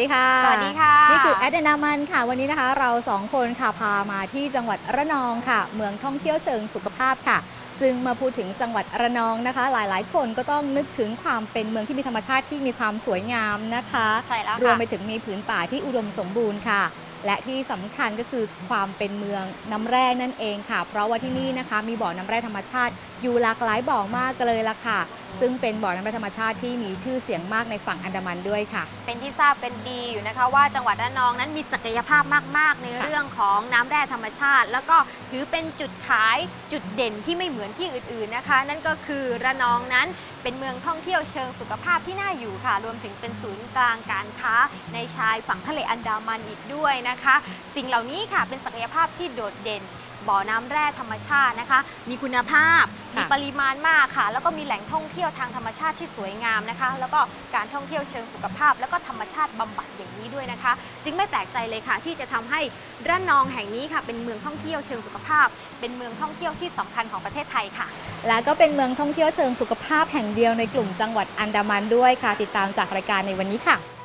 วัสดีค่ะ สวัสดีค่ะ นี่คือแอดเดนามันค่ะ วันนี้นะคะ เราสองคนค่ะพามาที่จังหวัดระนองค่ะ เมืองท่องเที่ยวเชิงสุขภาพค่ะ ซึ่งมาพูดถึงจังหวัดระนองนะคะ หลายๆ คนก็ต้องนึกถึงความเป็นเมืองที่มีธรรมชาติที่มีความสวยงามนะคะใช่แล้วรวมค่ะไปถึงมีผืนป่าที่อุดมสมบูรณ์ค่ะและที่สำคัญก็คือความเป็นเมืองน้ำแร่นั่นเองค่ะ เพราะว่าที่นี่นะคะ มีบ่อน้ำแร่ธรรมชาติอยู่หลากหลายบ่อมากเลยละค่ะ ซึ่งเป็นบ่อน้ำแร่ธรรมชาติที่มีชื่อเสียงมากในฝั่งอันดามันด้วยค่ะ เป็นที่ทราบกันดีอยู่นะคะ ว่าจังหวัดระนองนั้นมีศักยภาพมาก ๆ ในค่ะเรื่องของน้ำแร่ธรรมชาติ แล้วก็ถือเป็นจุดขายจุดเด่นที่ไม่เหมือนที่อื่น ๆนะคะ นั่นก็คือระนองนั้นเป็นเมืองท่องเที่ยวเชิงสุขภาพที่น่าอยู่ค่ะ รวมถึงเป็นศูนย์กลางการค้าในชายฝั่งทะเลอันดามันอีกด้วยนะคะ สิ่งเหล่านี้ค่ะเป็นศักยภาพที่โดดเด่น บ่อน้ำแร่ธรรมชาตินะคะ มีคุณภาพมีค่ะปริมาณมากค่ะ แล้วก็มีแหล่งท่องเที่ยวทางธรรมชาติที่สวยงามนะคะ แล้วก็การท่องเที่ยวเชิงสุขภาพ แล้วก็ธรรมชาติบำบัดอย่างนี้ด้วยนะคะ จึงไม่แปลกใจเลยค่ะ ที่จะทำให้ระนองแห่งนี้ค่ะ เป็นเมืองท่องเที่ยวเชิงสุขภาพ เป็นเมืองท่องเที่ยวที่สำคัญของประเทศไทยค่ะ และก็เป็นเมืองท่องเที่ยวเชิงสุขภาพแห่งเดียวในกลุ่มจังหวัดอันดามันด้วยค่ะ ติดตามจากรายการในวันนี้ค่ะ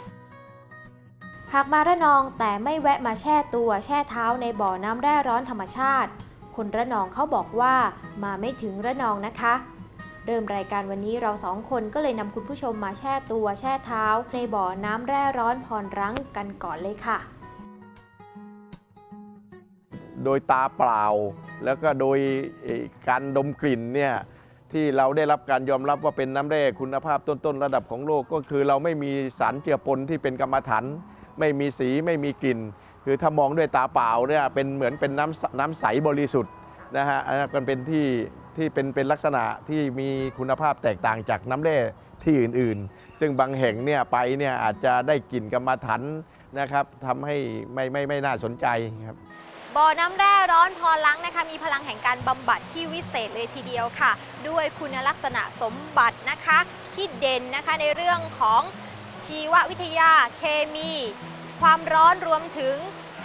หากมาระนองแต่ไม่แวะมาแช่ตัวแช่เท้าในบ่อน้ำแร่ร้อนธรรมชาติ คนระนองเขาบอกว่ามาไม่ถึงระนองนะคะ เริ่มรายการวันนี้เราสองคนก็เลยนำคุณผู้ชมมาแช่ตัวแช่เท้า ในบ่อน้ำแร่ร้อนพรรั้งกันก่อนเลยค่ะ โดยตาเปล่า แล้วก็โดยการดมกลิ่นเนี่ยที่เราได้รับการยอมรับว่าเป็นน้ำแร่คุณภาพต้นๆ ระดับของโลกก็คือเราไม่มีสารเจือปนที่เป็นกรรมฐาน ไม่มีสีไม่มีกลิ่น คือถ้ามองด้วยตาเปล่าเนี่ยเป็นเหมือนเป็นน้ำน้ำใสบริสุทธิ์นะฮะอันนั้นก็เป็นที่ที่เป็นเป็นลักษณะที่มีคุณภาพแตกต่างจากน้ำแร่ที่อื่นๆ ซึ่งบางแห่งเนี่ยไปเนี่ยอาจจะได้กลิ่นกรรมฐานนะครับทำให้ไม่ไม่ไม่น่าสนใจครับบ่อน้ำแร่ร้อนพอลังนะคะ มีพลังแห่งการบำบัดที่วิเศษเลยทีเดียวค่ะ ด้วยคุณลักษณะสมบัตินะคะ ที่เด่นนะคะในเรื่องของ ชีววิทยา เคมี ความร้อนรวมถึง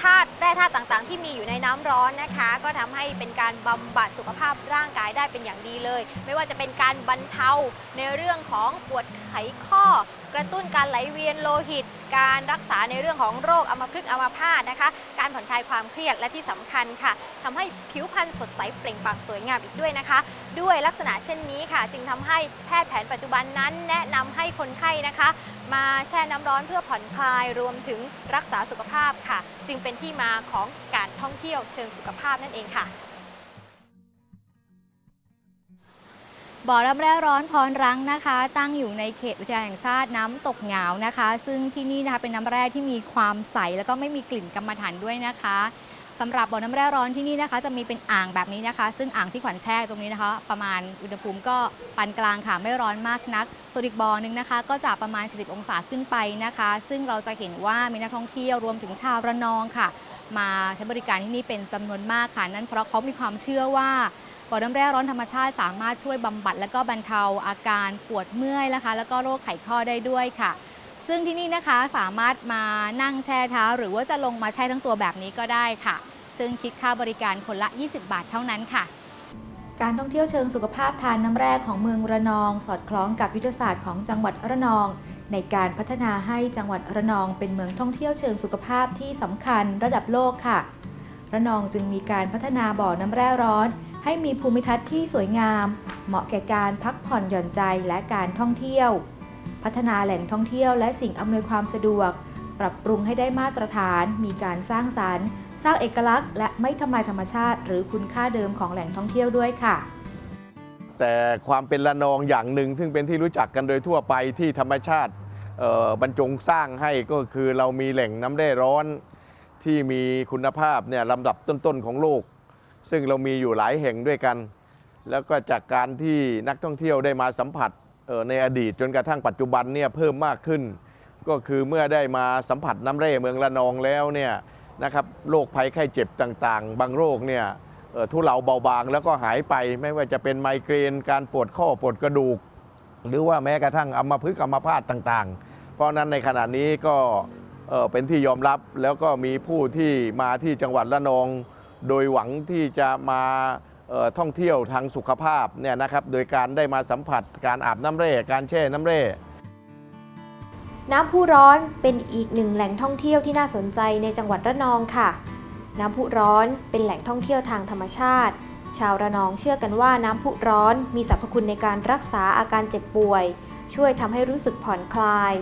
ธาตุแร่ธาตุต่างๆ ที่มีอยู่ในน้ำร้อนนะคะ ก็ทำให้เป็นการบำบัดสุขภาพร่างกายได้เป็นอย่างดีเลย ไม่ว่าจะเป็นการบรรเทาในเรื่องของปวดไขข้อ กระตุ้นการไหลเวียนโลหิต การรักษาในเรื่องของโรคอัมพฤกษ์อัมพาตนะคะ การผ่อนคลายความเครียดและที่สำคัญค่ะทำให้ผิวพรรณสดใสเปล่งปลั่งสวยงามอีกด้วยนะคะ ด้วยลักษณะเช่นนี้ค่ะ จึงทำให้แพทย์แผนปัจจุบันนั้น แนะนำให้คนไข้นะคะ มาแช่น้ำร้อนเพื่อผ่อนคลายรวมถึงรักษาสุขภาพค่ะ จึงเป็นที่มาของการท่องเที่ยวเชิงสุขภาพนั่นเองค่ะ บ่อน้ำแร่ร้อนพรรังนะคะ ตั้งอยู่ในเขตอุทยานแห่งชาติน้ำตกเหงานะคะ ซึ่งที่นี่นะคะเป็นน้ำแร่ที่มีความใสแล้วก็ไม่มีกลิ่นกรรมฐานด้วยนะคะสำหรับบ่อน้ำแร่ร้อนที่นี่นะคะ จะมีเป็นอ่างแบบนี้นะคะ ซึ่งอ่างที่ขวัญแช่ตรงนี้นะคะ ประมาณอุณหภูมิก็ปานกลางค่ะไม่ร้อนมากนักส่วนอีกบ่อหนึงนะคะ ก็จะประมาณ 40 องศาขึ้นไปนะคะ ซึ่งเราจะเห็นว่ามีนักท่องเที่ยวรวมถึงชาวระนองค่ะ มาใช้บริการที่นี่เป็นจำนวนมากค่ะนั่นเพราะเขามีความเชื่อว่า บ่อน้ำแร่ร้อนธรรมชาติสามารถช่วยบำบัด และก็บรรเทาอาการปวดเมื่อยนะคะ แล้วก็โรคไขข้อได้ด้วยค่ะ ซึ่งที่นี่นะคะสามารถมานั่งแช่เท้า หรือว่าจะลงมาแช่ทั้งตัวแบบนี้ก็ได้ค่ะ ซึ่งคิดค่าบริการคนละ 20 บาทเท่านั้นค่ะการท่องเที่ยวเชิงสุขภาพทานน้ำแร่ของเมืองระนอง สอดคล้องกับยุทธศาสตร์ของจังหวัดระนอง ในการพัฒนาให้จังหวัดระนองเป็นเมืองท่องเที่ยวเชิงสุขภาพที่สำคัญระดับโลกค่ะ ระนองจึงมีการพัฒนาบ่อน้ำแร่ร้อน ให้มีภูมิทัศน์ที่สวยงาม เหมาะแก่การพักผ่อนหย่อนใจและการท่องเที่ยว พัฒนาแหล่งท่องเที่ยวและสิ่งอำนวยความสะดวก ปรับปรุงให้ได้มาตรฐาน มีการสร้างสรรค์ สร้างเอกลักษณ์ และไม่ทำลายธรรมชาติ หรือคุณค่าเดิมของแหล่งท่องเที่ยวด้วยค่ะ แต่ความเป็นละนองอย่างหนึ่ง ซึ่งเป็นที่รู้จักกันโดยทั่วไปที่ธรรมชาติบรรจงสร้างให้ก็คือเรามีแหล่งน้ำแร่ร้อนที่มีคุณภาพเนี่ยลำดับต้นๆของโลก ซึ่งเรามีอยู่หลายแห่งด้วยกัน แล้วก็จากการที่นักท่องเที่ยวได้มาสัมผัสในอดีตจนกระทั่งปัจจุบันเนี่ยเพิ่มมากขึ้น ก็คือเมื่อได้มาสัมผัสน้ำแร่เมืองละนองแล้วเนี่ยนะครับโรคภัยไข้เจ็บต่างๆ บางโรคเนี่ยทุเลาเบาบางแล้วก็หายไปไม่ว่าจะเป็นไมเกรนการปวดข้อปวดกระดูก หรือว่าแม้กระทั่งอัมพฤกษ์อัมพาตต่างๆ เพราะนั้นในขณะนี้ก็เอ่อเป็นที่ยอมรับแล้วก็มีผู้ที่มาที่จังหวัดละนอง โดยหวังที่จะมาท่องเที่ยวทางสุขภาพเนี่ยนะครับโดยการได้มาสัมผัสการอาบน้ำแร่ การแช่น้ำแร่ น้ำพุร้อนเป็นอีกหนึ่งแหล่งท่องเที่ยวที่น่าสนใจในจังหวัดระนองค่ะ น้ำพุร้อนเป็นแหล่งท่องเที่ยวทางธรรมชาติ ชาวระนองเชื่อกันว่าน้ำพุร้อนมีสรรพคุณในการรักษาอาการเจ็บป่วย ช่วยทำให้รู้สึกผ่อนคลาย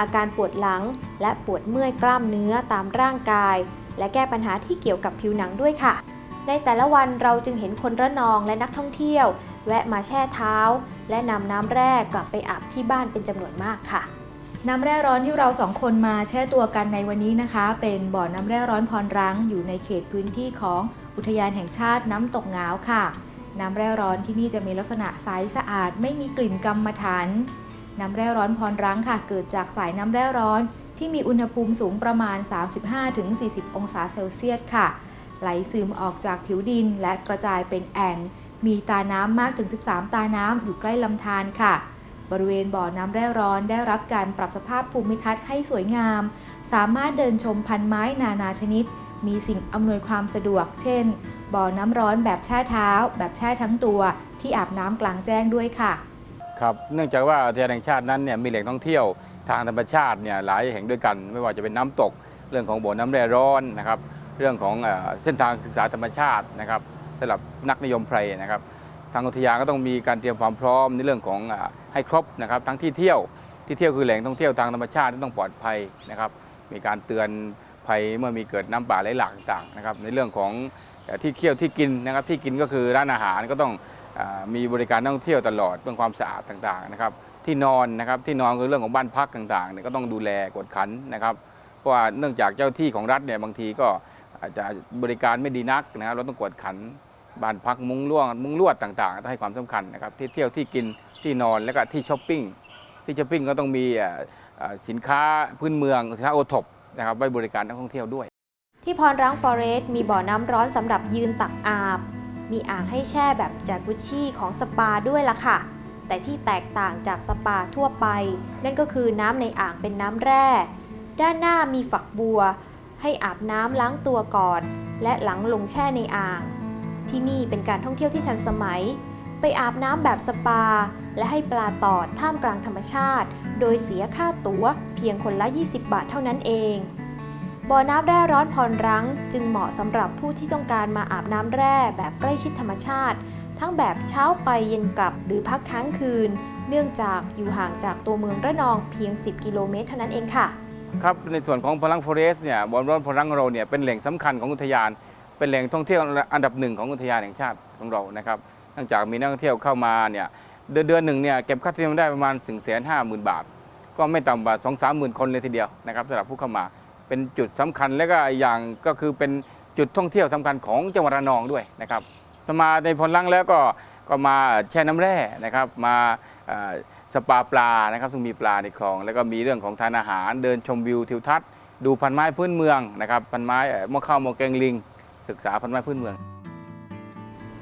อาการปวดหลังและปวดเมื่อยกล้ามเนื้อตามร่างกาย และแก้ปัญหาที่เกี่ยวกับผิวหนังด้วยค่ะ ในแต่ละวันเราจึงเห็นคนระนองและนักท่องเที่ยว แวะมาแช่เท้า และนำน้ำแร่กลับไปอาบที่บ้านเป็นจำนวนมากค่ะน้ำแร่ร้อนที่เราสองคนมาแช่ตัวกันในวันนี้นะคะ เป็นบ่อน้ำแร่ร้อนพรรังอยู่ในเขตพื้นที่ของอุทยานแห่งชาติน้ำตกงาวค่ะ น้ำแร่ร้อนที่นี่จะมีลักษณะใสสะอาด ไม่มีกลิ่นกรรมฐานน้ำแร่ร้อนพรรังค่ะ เกิดจากสายน้ำแร่ร้อน ที่มีอุณหภูมิสูงประมาณ 35-40 องศาเซลเซียสค่ะ ไหลซึมออกจากผิวดินและกระจายเป็นแอ่ง มีตาน้ำมากถึง 13 ตาน้ำอยู่ใกล้ลำธารค่ะ บริเวณบ่อน้ำแร่ร้อนได้รับการปรับสภาพภูมิทัศน์ให้สวยงาม สามารถเดินชมพันไม้นานาชนิด มีสิ่งอำนวยความสะดวก เช่น บ่อน้ำร้อนแบบแช่เท้า แบบแช่ทั้งตัว ที่อาบน้ำกลางแจ้งด้วยค่ะ ครับเนื่องจากว่าอุทยานแห่งชาตินั้นเนี่ยมีแหล่งท่องเที่ยวทางธรรมชาติเนี่ยหลายแห่งด้วยกัน ไม่ว่าจะเป็นน้ำตก เรื่องของบ่อน้ำแร่ร้อนนะครับ เรื่องของเส้นทางศึกษาธรรมชาตินะครับสำหรับนักนิยมไพรนะครับ ทางอุทยานก็ต้องมีการเตรียมความพร้อมในเรื่องของให้ครบนะครับ ทั้งที่เที่ยวที่เที่ยวคือแหล่งท่องเที่ยวทางธรรมชาติที่ต้องปลอดภัยนะครับ มีการเตือนภัยเมื่อมีเกิดน้ำป่าไหลหลากต่างๆนะครับ ในเรื่องของที่เที่ยวที่กินนะครับที่กินก็คือร้านอาหารก็ต้อง มีบริการนักท่องเที่ยวตลอดเรื่องความสะอาดต่างๆนะครับที่นอนนะครับที่นอนคือเรื่องของบ้านพักต่างๆเนี่ยก็ต้องดูแลกดขันนะครับ เพราะว่าเนื่องจากเจ้าที่ของรัฐเนี่ยบางทีก็อาจจะบริการไม่ดีนักนะครับเราต้องกดขันบ้านพักมุ้งลวดมุ้งลวดต่างๆต้องให้ความสำคัญนะครับที่เที่ยวที่กินที่นอนแล้วก็ที่ช้อปปิ้งที่ช้อปปิ้งก็ต้องมีสินค้าพื้นเมืองสินค้าโอท็อปนะครับไว้บริการนักท่องเที่ยวด้วย ที่พรรังฟอเรสต์มีบ่อน้ำร้อนสำหรับยืนตักอาบ มีอ่างให้แช่แบบจากุชชี่ของสปาด้วยล่ะค่ะ แต่ที่แตกต่างจากสปาทั่วไป นั่นก็คือน้ำในอ่างเป็นน้ำแร่ ด้านหน้ามีฝักบัว ให้อาบน้ำล้างตัวก่อน และหลังลงแช่ในอ่าง ที่นี่เป็นการท่องเที่ยวที่ทันสมัย ไปอาบน้ำแบบสปา และให้ปลาตอดท่ามกลางธรรมชาติ โดยเสียค่าตั๋วเพียงคนละ 20 บาทเท่านั้นเอง บ่อน้ำแร่ร้อนพรรังจึงเหมาะสำหรับผู้ที่ต้องการมาอาบน้ำแร่แบบใกล้ชิดธรรมชาติ ทั้งแบบเช้าไปเย็นกลับหรือพักค้างคืน เนื่องจากอยู่ห่างจากตัวเมืองระนองเพียง 10 กิโลเมตรเท่านั้นเองค่ะ ครับในส่วนของพลังฟอเรสต์เนี่ยบ่อนร้อนพลังของเราเนี่ยเป็นแหล่งสำคัญของอุทยาน เป็นแหล่งท่องเที่ยวอันดับหนึ่งของอุทยานแห่งชาติของเรานะครับเนื่องจากมีนักท่องเที่ยวเข้ามาเนี่ยเดือนเดือนหนึ่งเนี่ยเก็บค่าธรรมเนียมได้ประมาณ1นึ่งแสนห้าหมื่นบาท ก็ไม่ต่ำกว่าสองสามหมื่นคนเลยทีเดียวนะครับสำหรับผู้เข้ามา เป็นจุดสำคัญและก็อย่างก็คือเป็นจุดท่องเที่ยวสำคัญของจังหวัดระนองด้วยนะครับมาในพลังแล้วก็ก็มาแช่น้ำแร่นะครับ มาสปาปลานะครับซึ่งมีปลาในคลอง แล้วก็มีเรื่องของทานอาหาร เดินชมวิวทิวทัศน์ดูพันไม้พื้นเมืองนะครับพันไม้ม้อข้าวม้อแกงลิง ศึกษาพันไม้พื้นเมือง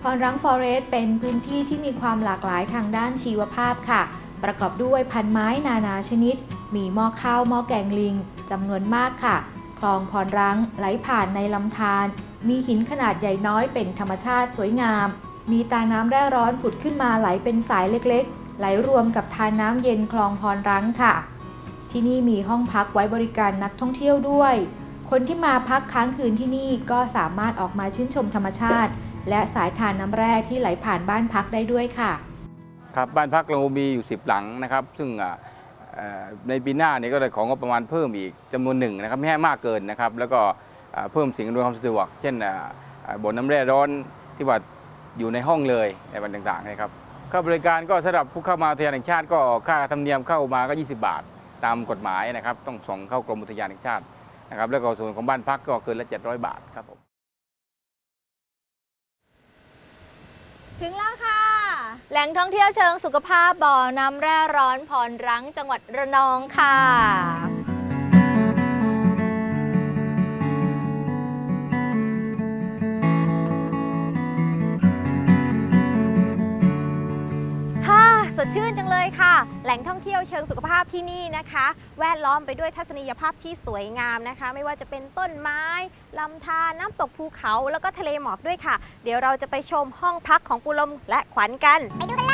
พรรังฟอเรสต์เป็นพื้นที่ที่มีความหลากหลายทางด้านชีวภาพค่ะ ประกอบด้วยพันไม้นานาชนิด มีหม้อข้าวหม้อแกงลิงจำนวนมากค่ะ คลองพรรังไหลผ่านในลำธารมีหินขนาดใหญ่น้อยเป็นธรรมชาติสวยงาม มีตาน้ำแร่ร้อนผุดขึ้นมาไหลเป็นสายเล็กๆ ไหลรวมกับทานน้ำเย็นคลองพรรังค่ะ ที่นี่มีห้องพักไว้บริการนักท่องเที่ยวด้วย คนที่มาพักค้างคืนที่นี่ก็สามารถออกมาชื่นชมธรรมชาติ และสายทานน้ำแร่ที่ไหลผ่านบ้านพักได้ด้วยค่ะ ครับบ้านพักเรามีอยู่ 10 หลังนะครับ ซึ่งอ่า ในปีหน้านี้ก็เลยของงบประมาณเพิ่มอีกจำนวนหนึ่งนะครับไม่ให้มากเกินนะครับ แล้วก็เพิ่มสิ่งอำนวยความสะดวก เช่นบ่อน้ำแร่ร้อนที่ว่าอยู่ในห้องเลยในวันต่างๆนะครับค่าบริการก็สำหรับผู้เข้ามาอุทยานแห่งชาติก็ค่าธรรมเนียมเข้ามาก็ 20 บาท ตามกฎหมายนะครับ ต้องส่งเข้ากรมอุทยานแห่งชาตินะครับ แล้วก็ส่วนของบ้านพักก็เกินละ 700 บาทครับผมถึงแล้วค่ะ แหล่งท่องเที่ยวเชิงสุขภาพบ่อน้ำแร่ร้อนพรรังจังหวัดระนองค่ะ ดชื่นจังเลยค่ะ แหล่งท่องเที่ยวเชิงสุขภาพที่นี่นะคะ แวดล้อมไปด้วยทัศนียภาพที่สวยงามนะคะ ไม่ว่าจะเป็นต้นไม้ลำธารน้ำตกภูเขาแล้วก็ทะเลหมอกด้วยค่ะ เดี๋ยวเราจะไปชมห้องพักของปูลมและขวัญกัน ไปดูกันเลย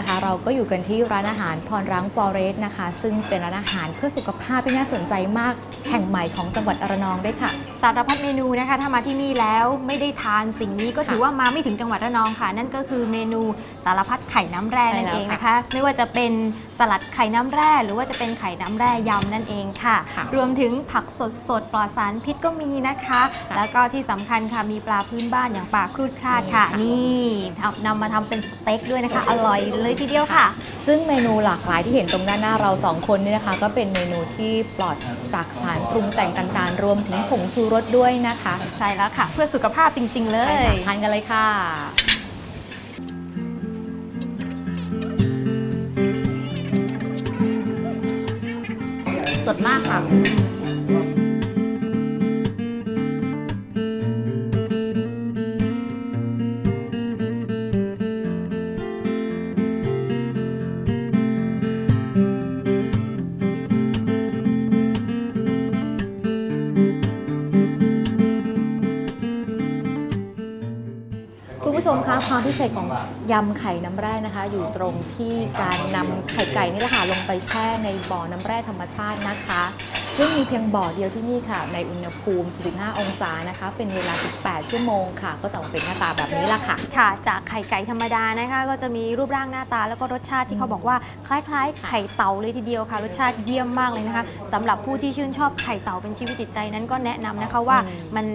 นะคะ เราก็อยู่กันที่ร้านอาหารพรรังฟอเรสนะคะ ซึ่งเป็นร้านอาหารเพื่อสุขภาพที่น่าสนใจมากแห่งใหม่ของจังหวัดระนองด้วยค่ะ สารพัดเมนูนะคะ ถ้ามาที่นี่แล้วไม่ได้ทานสิ่งนี้ก็ถือว่ามาไม่ถึงจังหวัดระนองค่ะ นั่นก็คือเมนูสารพัดไข่น้ำแร่นั่นใช่แล้วเองนะคะ ไม่ว่าจะเป็นสลัดไข่น้ำแร่ หรือว่าจะเป็นไข่น้ำแร่ยำนั่นเองค่ะค่ะรวมถึงผักสดสดๆปลอดสารพิษก็มีนะคะค่ะแล้วก็ที่สำคัญค่ะมีปลาพื้นบ้านอย่างปลาครูดคลาดค่ะ นี่เอานำมาทำเป็นสเต็กด้วยนะคะ อร่อยเลยทีเดียวค่ะ ซึ่งเมนูหลากหลายที่เห็นตรงด้านหน้าเราสองคนเนี่ยนะคะ ก็เป็นเมนูที่ปลอดจากสารปรุงแต่งต่างๆ รวมถึงผงชูรสด้วยนะคะ ใช่แล้วค่ะ เพื่อสุขภาพจริง ๆ เลใช่ยค่ะทานกันเลยค่ะ สดมากค่ะ คะความพิเศษของยำไข่น้ำแร่นะคะ อยู่ตรงที่การนำไข่ไก่นี่แหละค่ะลงไปแช่ในบ่อน้ำแร่ธรรมชาตินะคะ ซึ่งมีเพียงบ่อเดียวที่นี่ค่ะ ในอุณหภูมิ 45 องศานะคะ เป็นเวลา 18 ชั่วโมงค่ะ ก็จะออกมาเป็นหน้าตาแบบนี้ละค่ะ ค่ะ จากไข่ไก่ธรรมดานะคะ ก็จะมีรูปร่างหน้าตาแล้วก็รสชาติที่เขาบอกว่าคล้ายๆ ไข่เต่าเลยทีเดียวค่ะ รสชาติเยี่ยมมากเลยนะคะสำหรับผู้ที่ชื่นชอบไข่เต่าเป็นชีวิตจิตใจนั้นก็แนะนำนะคะว่าอืมมัน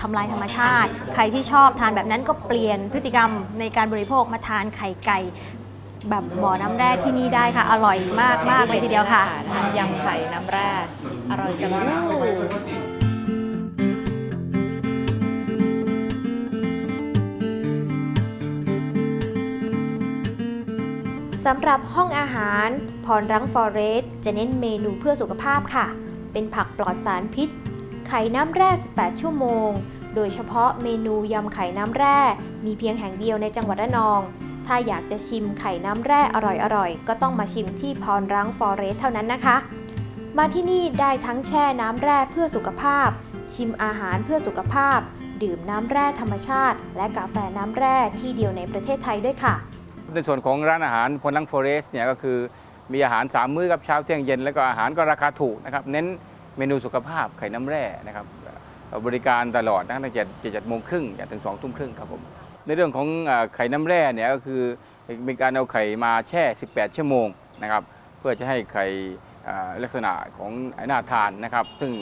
ทำลายธรรมชาติ ใครที่ชอบทานแบบนั้นก็เปลี่ยนพฤติกรรมในการบริโภคมาทานไข่ไก่ แบบบ่อน้ำแร่ที่นี่ได้ค่ะ อร่อยมากมากๆเลยทีเดียวค่ะทานยำไข่น้ำแร่อร่อยจังเลยสำหรับห้องอาหาร พรรังฟอเรสต์จะเน้นเมนูเพื่อสุขภาพค่ะ เป็นผักปลอดสารพิษ ไข่น้ำแร่ 18 ชั่วโมง โดยเฉพาะเมนูยำไข่น้ำแร่ มีเพียงแห่งเดียวในจังหวัดระนอง ถ้าอยากจะชิมไข่น้ำแร่อร่อยๆ ก็ต้องมาชิมที่พรรังฟอเรสเท่านั้นนะคะ มาที่นี่ได้ทั้งแช่น้ำแร่เพื่อสุขภาพ ชิมอาหารเพื่อสุขภาพ ดื่มน้ำแร่ธรรมชาติ และกาแฟน้ำแร่ที่เดียวในประเทศไทยด้วยค่ะ ในส่วนของร้านอาหารพลลังฟอเรสเนี่ยก็คือมีอาหาร 3 มื้อกับเช้าเที่ยงเย็น แล้วก็อาหารก็ราคาถูกนะครับเน้นเมนูสุขภาพไข่น้ำแร่นะครับบริการตลอดตั้งแต่เจ็ดเจ็ดโมงครึ่งจนถึง2องทุ่มครึ่งครับผม ในเรื่องของไข่น้ำแร่เนี่ยก็คือมีการเอาไข่มาแช่ 18 ชั่วโมงนะครับเพื่อจะให้ไข่ลักษณะของหน้าทานนะครับ ซึ่ง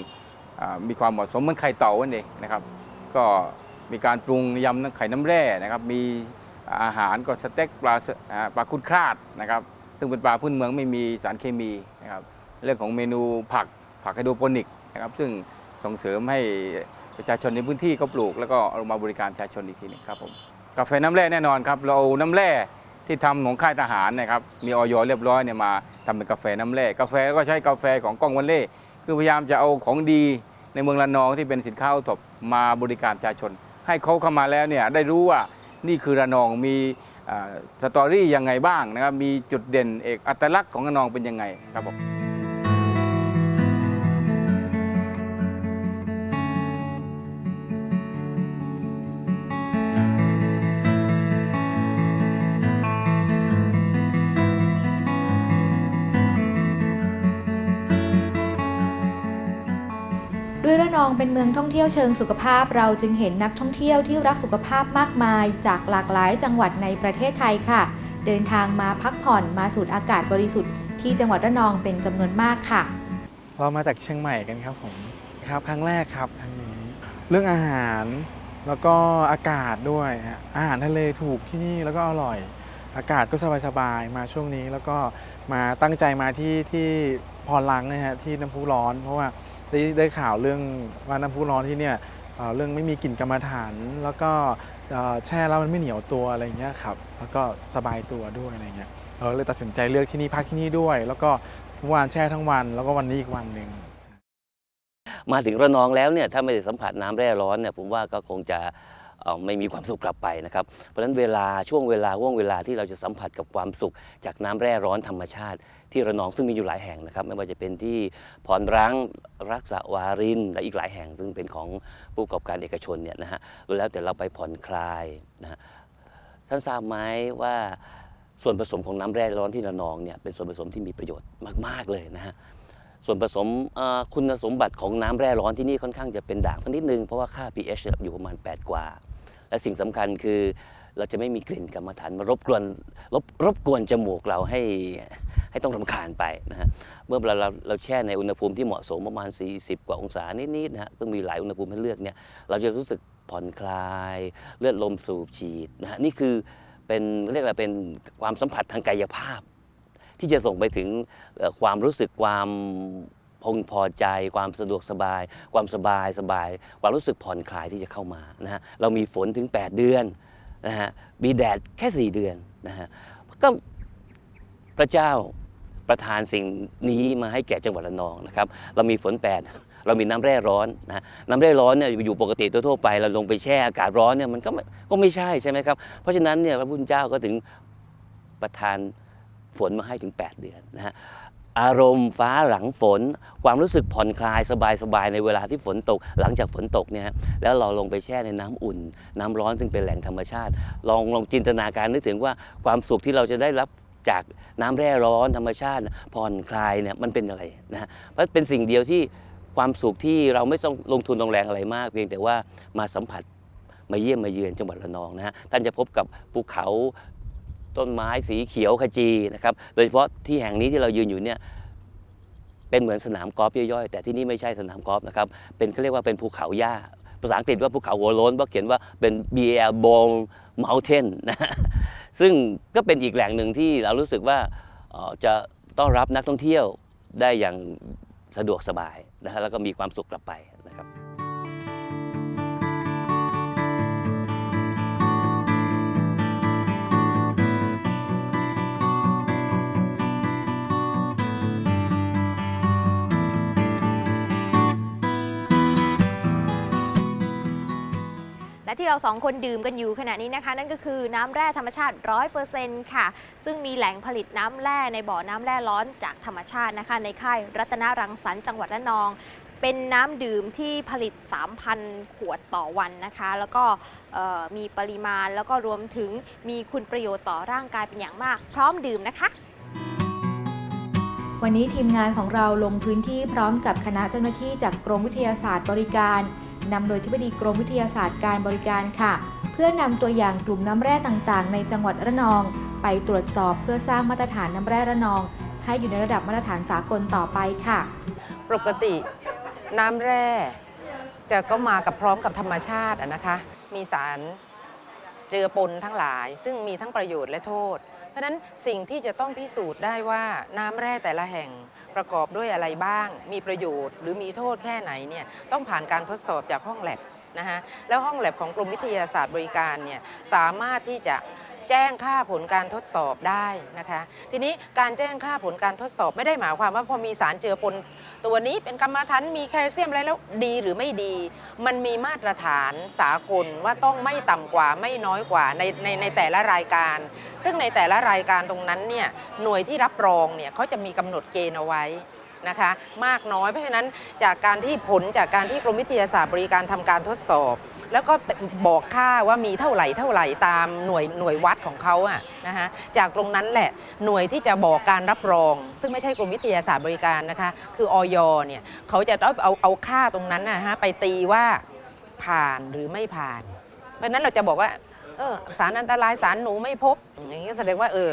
มีความเหมาะสมเหมือนไข่เต่านั่นเองนะครับ ก็มีการปรุงยำไข่น้ำแร่นะครับมีอาหารก็สเต็กปลาปลาคุดคราดนะครับซึ่งเป็นปลาพื้นเมืองไม่มีสารเคมีนะครับเรื่องของเมนูผักผักไฮโดรโปนิกนะครับซึ่งส่งเสริมให้ประชาชนในพื้นที่เขาปลูก แล้วก็เอามาบริการประชาชนอีกทีหนึงครับผม กาแฟน้ำแร่แน่นอนครับเราเอาน้ำแร่ที่ทำของค่ายทหารนะครับมีออยเรียบร้อยเนี่ยมาทำเป็นกาแฟน้ำแร่กาแฟก็ใช้กาแฟของกล้องวันเล่คือพยายามจะเอาของดีในเมืองระนองที่เป็นสินค้าอท็อปมาบริการประชาชน ให้เขาเข้ามาแล้วเนี่ยได้รู้ว่านี่คือระนองมีสตอรี่ยังไงบ้างนะครับมีจุดเด่นเอกอัตลักษณ์ของระนองเป็นยังไงครับผม เป็นเมืองท่องเที่ยวเชิงสุขภาพ เราจึงเห็นนักท่องเที่ยวที่รักสุขภาพมากมาย จากหลากหลายจังหวัดในประเทศไทยค่ะ เดินทางมาพักผ่อนมาสูดอากาศบริสุทธิ์ที่จังหวัดระนองเป็นจำนวนมากค่ะ เรามาจากเชียงใหม่กันครับผมครับครั้งแรกครับครั้งนี้เรื่องอาหารแล้วก็อากาศด้วยฮะอาหารทะเลถูกที่นี่แล้วก็อร่อย อากาศก็สบายๆมาช่วงนี้แล้วก็มาตั้งใจมาที่ที่พรลังนะฮะที่น้ำพุร้อน เพราะว่า ได้ได้ข่าวเรื่องว่าน้ำพุร้อนที่เนี่ยเรื่องไม่มีกลิ่นกรรมฐาน แล้วก็แช่แล้วมันไม่เหนียวตัวอะไรเงี้ยครับแล้วก็สบายตัวด้วยอะไรเงี้ยเราเลยตัดสินใจเลือกที่นี่พักที่นี่ด้วย แล้วก็เมื่อวานแช่ทั้งวัน แล้วก็วันนี้อีกวันหนึ่งมาถึงระนองแล้วเนี่ยถ้าไม่ได้สัมผัสน้ำแร่ร้อนเนี่ยผมว่าก็คงจะ ไม่มีความสุขกลับไปนะครับ เพราะฉะนั้นเวลาช่วงเวลาว่วงเวลาที่เราจะสัมผัสกับความสุข จากน้ำแร่ร้อนธรรมชาติ ที่ระนองซึ่งมีอยู่หลายแห่งนะครับ ไม่ว่าจะเป็นที่พรรังรักษาวารินและอีกหลายแห่ง ซึ่งเป็นของผู้ประกอบการเอกชนเนี่ยนะฮะแล้วแต่เราไปผ่อนคลายนะฮะท่านทราบไหมว่าส่วนผสมของน้ำแร่ร้อนที่ระนองเนี่ยเป็นส่วนผสมที่มีประโยชน์มาก ๆเลยนะฮะส่วนผสมคุณสมบัติของน้ำแร่ร้อนที่นี่ค่อนข้างจะเป็นด่างสักนิดนึงเพราะว่าค่า pH อยู่ประมาณ 8 กว่า และสิ่งสำคัญคือเราจะไม่มีกลิ่นกรรมฐานมารบกวนรบรบกวนจมูกเราให้ให้ต้องรำคาญไปนะฮะเมื่อเราเราแช่ในอุณหภูมิที่เหมาะสมประมาณ 40 กว่าองศานิดๆนะฮะซึ่งมีหลายอุณหภูมิให้เลือกเนี่ยเราจะรู้สึกผ่อนคลาย เลือดลมสูบฉีดนะฮะนี่คือเป็นเรียกอะไรเป็นความสัมผัสทางกายภาพ ที่จะส่งไปถึงความรู้สึกความ พงพอใจ ความสะดวกสบาย ความสบายสบายความรู้สึกผ่อนคลายที่จะเข้ามานะฮะเรามีฝนถึง 8 เดือนนะฮะมีแดดแค่ 4 เดือนนะฮะก็พระเจ้าประทานสิ่งนี้มาให้แก่จังหวัดระนองนะครับ เรามีฝนแปดเรามีน้ำแร่ร้อนนะน้ำแร่ร้อนเนี่ยอยู่ปกติทั่วไป เราลงไปแช่อากาศร้อนเนี่ยมันก็ไม่ก็ไม่ใช่ใช่ไหมครับ เพราะฉะนั้นเนี่ยพระพุทธเจ้าก็ถึงประทานฝนมาให้ถึง 8 เดือนนะฮะ อารมณ์ฟ้าหลังฝน ความรู้สึกผ่อนคลายสบายๆในเวลาที่ฝนตก หลังจากฝนตกเนี่ยแล้วเราลงไปแช่ในน้ำอุ่น น้ำร้อนซึ่งเป็นแหล่งธรรมชาติ ลองลองจินตนาการนึกถึงว่าความสุขที่เราจะได้รับจากน้ำแร่ร้อนธรรมชาตินะผ่อนคลายเนี่ยมันเป็นอะไรนะเพราะเป็นสิ่งเดียวที่ความสุขที่เราไม่ต้องลงทุนลงแรงอะไรมาก เพียงแต่ว่ามาสัมผัสมาเยี่ยมมาเยือนจังหวัดระนองนะฮะท่านจะพบกับภูเขา ต้นไม้สีเขียวขจีนะครับ โดยเฉพาะที่แห่งนี้ที่เรายืนอยู่เนี่ยเป็นเหมือนสนามกอล์ฟย่อยๆ แต่ที่นี่ไม่ใช่สนามกอล์ฟนะครับ เป็นเขาเรียกว่าเป็นภูเขาหญ้า ภาษาอังกฤษว่าภูเขาหัวโล้นเพราะเขียนว่าเป็น B L b o l Mountain นะฮะซึ่งก็เป็นอีกแหล่งหนึ่งที่เรารู้สึกว่าจะต้อนรับนักท่องเที่ยวได้อย่างสะดวกสบายนะฮะแล้วก็มีความสุขกลับไป และที่เราสองคนดื่มกันอยู่ขณะนี้นะคะ นั่นก็คือน้ำแร่ธรรมชาติ 100%ค่ะ ซึ่งมีแหล่งผลิตน้ำแร่ในบ่อน้ำแร่ร้อนจากธรรมชาตินะคะ ในค่ายรัตนารังสรรค์จังหวัดระนอง เป็นน้ำดื่มที่ผลิต 3,000 ขวดต่อวันนะคะ แล้วก็มีปริมาณแล้วก็รวมถึงมีคุณประโยชน์ต่อร่างกายเป็นอย่างมาก พร้อมดื่มนะคะวันนี้ทีมงานของเราลงพื้นที่พร้อมกับคณะเจ้าหน้าที่จากกรมวิทยาศาสตร์บริการ นำโดยทิบดีกรมวิทยาศาสตร์การบริการค่ะ เพื่อนำตัวอย่างกลุ่มน้ำแร่ต่างๆ ในจังหวัดระนอง ไปตรวจสอบเพื่อสร้างมาตรฐานน้ำแร่ระนอง ให้อยู่ในระดับมาตรฐานสากลต่อไปค่ะ ปกติน้ำแร่จะก็มากับพร้อมกับธรรมชาตินะคะ มีสารเจือปนทั้งหลาย ซึ่งมีทั้งประโยชน์และโทษ เพราะนั้นสิ่งที่จะต้องพิสูจน์ได้ว่าน้ำแร่แต่ละแห่ง ประกอบด้วยอะไรบ้าง มีประโยชน์ หรือมีโทษแค่ไหนเนี่ยต้องผ่านการทดสอบจากห้องแลบนะคะแล้วห้องแลบของกรมวิทยาศาสตร์บริการเนี่ยสามารถที่จะ แจ้งค่าผลการทดสอบได้นะคะ ทีนี้การแจ้งค่าผลการทดสอบไม่ได้หมายความว่าพอมีสารเจือปนตัวนี้เป็นกรรมฐานมีแคลเซียมอะไรแล้วดีหรือไม่ดี มันมีมาตรฐานสากลว่าต้องไม่ต่ำกว่าไม่น้อยกว่าในในในแต่ละรายการ ซึ่งในแต่ละรายการตรงนั้นเนี่ยหน่วยที่รับรองเนี่ยเขาจะมีกำหนดเกณฑ์เอาไว้นะคะมากน้อยเพราะฉะนั้นจากการที่ผลจากการที่กรมวิทยาศาสตร์บริการทำการทดสอบ แล้วก็บอกค่าว่ามีเท่าไหร่เท่าไหร่ตามหน่วยหน่วยวัดของเขาอะนะคะจากตรงนั้นแหละหน่วยที่จะบอกการรับรอง ซึ่งไม่ใช่กรมวิทยาศาสตร์บริการนะคะ คือออยเนี่ยเขาจะต้องเอาเอาค่าตรงนั้นนะฮะไปตีว่าผ่านหรือไม่ผ่าน เพราะฉะนั้นเราจะบอกว่าเออสารอันตรายสารหนูไม่พบ อย่างนี้แสดงว่าเออ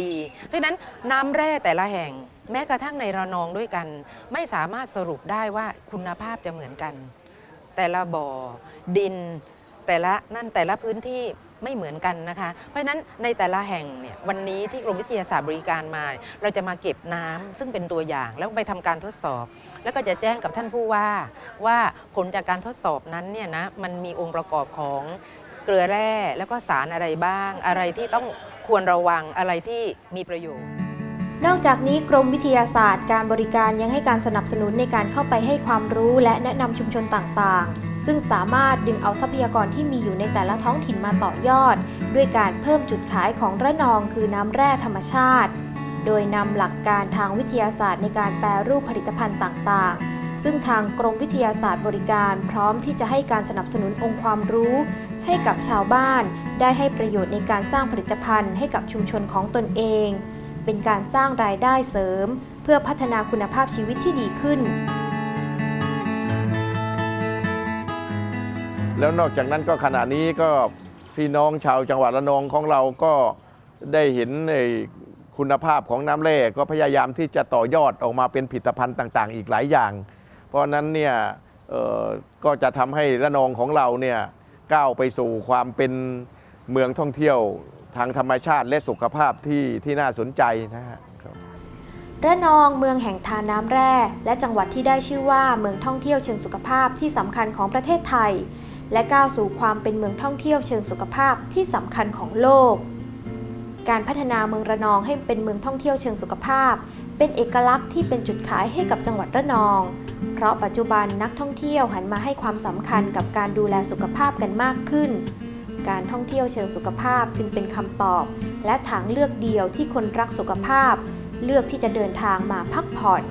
ดี เพราะฉะนั้นน้ำแร่แต่ละแห่ง แม้กระทั่งในระนองด้วยกัน ไม่สามารถสรุปได้ว่าคุณภาพจะเหมือนกัน แต่ละบ่อ ดิน แต่ละนั่นแต่ละพื้นที่ไม่เหมือนกันนะคะ เพราะฉะนั้นในแต่ละแห่งเนี่ยวันนี้ที่กรมวิทยาศาสตร์บริการมา เราจะมาเก็บน้ำซึ่งเป็นตัวอย่างแล้วไปทำการทดสอบ แล้วก็จะแจ้งกับท่านผู้ว่าว่าผลจากการทดสอบนั้นเนี่ยนะมันมีองค์ประกอบของเกลือแร่แล้วก็สารอะไรบ้าง อะไรที่ต้องควรระวังอะไรที่มีประโยชน์ นอกจากนี้กรมวิทยาศาสตร์การบริการยังให้การสนับสนุนในการเข้าไปให้ความรู้และแนะนำชุมชนต่างๆ ซึ่งสามารถดึงเอาทรัพยากรที่มีอยู่ในแต่ละท้องถิ่นมาต่อยอด ด้วยการเพิ่มจุดขายของระนองคือน้ำแร่ธรรมชาติ โดยนำหลักการทางวิทยาศาสตร์ในการแปรรูปผลิตภัณฑ์ต่างๆซึ่งทางกรมวิทยาศาสตร์บริการพร้อมที่จะให้การสนับสนุนองค์ความรู้ ให้กับชาวบ้าน ได้ให้ประโยชน์ในการสร้างผลิตภัณฑ์ให้กับชุมชนของตนเอง เป็นการสร้างรายได้เสริม เพื่อพัฒนาคุณภาพชีวิตที่ดีขึ้น แล้วนอกจากนั้นก็ขณะนี้ก็พี่น้องชาวจังหวัดระนองของเราก็ได้เห็นในคุณภาพของน้ำแร่ก็พยายามที่จะต่อยอดออกมาเป็นผลิตภัณฑ์ต่าง ๆ อีกหลายอย่าง เพราะนั้นเนี่ยก็จะทำให้ระนองของเราเนี่ยก้าวไปสู่ความเป็นเมืองท่องเที่ยว ทางธรรมชาติและสุขภาพที่ที่น่าสนใจนะครับระนองเมืองแห่งทานน้ำแร่ และจังหวัดที่ได้ชื่อว่าเมืองท่องเที่ยวเชิงสุขภาพที่สำคัญของประเทศไทย และก้าวสู่ความเป็นเมืองท่องเที่ยวเชิงสุขภาพที่สำคัญของโลก การพัฒนาเมืองระนองให้เป็นเมืองท่องเที่ยวเชิงสุขภาพ เป็นเอกลักษณ์ที่เป็นจุดขายให้กับจังหวัดระนอง เพราะปัจจุบันนักท่องเที่ยวหันมาให้ความสำคัญกับการดูแลสุขภาพกันมากขึ้น การท่องเที่ยวเชิงสุขภาพจึงเป็นคำตอบ และทางเลือกเดียวที่คนรักสุขภาพ เลือกที่จะเดินทางมาพักผ่อน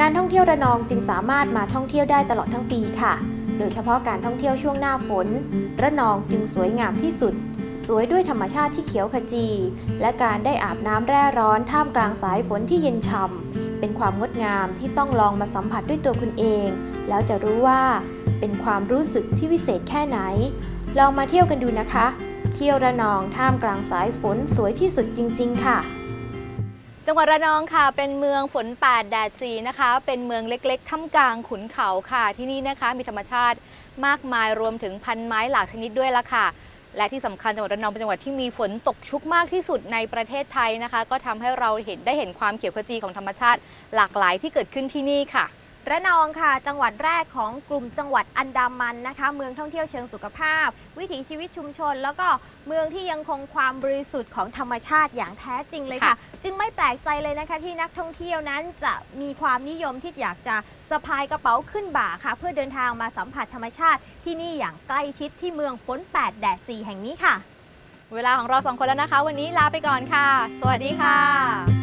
การท่องเที่ยวระนองจึงสามารถมาท่องเที่ยวได้ตลอดทั้งปีค่ะ โดยเฉพาะการท่องเที่ยวช่วงหน้าฝน ระนองจึงสวยงามที่สุด สวยด้วยธรรมชาติที่เขียวขจี และการได้อาบน้ำแร่ร้อนท่ามกลางสายฝนที่เย็นฉ่ำเป็นความงดงามที่ต้องลองมาสัมผัสด้วยตัวคุณเอง แล้วจะรู้ว่าเป็นความรู้สึกที่วิเศษแค่ไหน ลองมาเที่ยวกันดูนะคะ เที่ยวระนองท่ามกลางสายฝนสวยที่สุดจริง ๆ ค่ะ จังหวัดระนองค่ะ เป็นเมืองฝนแปดแดดสีนะคะ เป็นเมืองเล็กๆท่ามกลางขุนเขาค่ะ ที่นี่นะคะมีธรรมชาติมากมายรวมถึงพันไม้หลากชนิดด้วยละค่ะ และที่สำคัญจังหวัดระนองเป็นจังหวัดที่มีฝนตกชุกมากที่สุดในประเทศไทยนะคะ ก็ทำให้เราเห็นได้เห็นความเขียวขจีของธรรมชาติ หลากหลายที่เกิดขึ้นที่นี่ค่ะ ระนองค่ะ จังหวัดแรกของกลุ่มจังหวัดอันดามันนะคะ เมืองท่องเที่ยวเชิงสุขภาพ วิถีชีวิตชุมชน แล้วก็เมืองที่ยังคงความบริสุทธิ์ของธรรมชาติอย่างแท้จริงเลยค่ะ จึงไม่แปลกใจเลยนะคะที่นักท่องเที่ยวนั้นจะมีความนิยมที่อยากจะสะพายกระเป๋าขึ้นบ่าค่ะ เพื่อเดินทางมาสัมผัสธรรมชาติที่นี่อย่างใกล้ชิดที่เมืองฝนแปดแดดสีแห่งนี้ค่ะ เวลาของเราสองคนแล้วนะคะ วันนี้ลาไปก่อนค่ะ สวัสดีค่ะ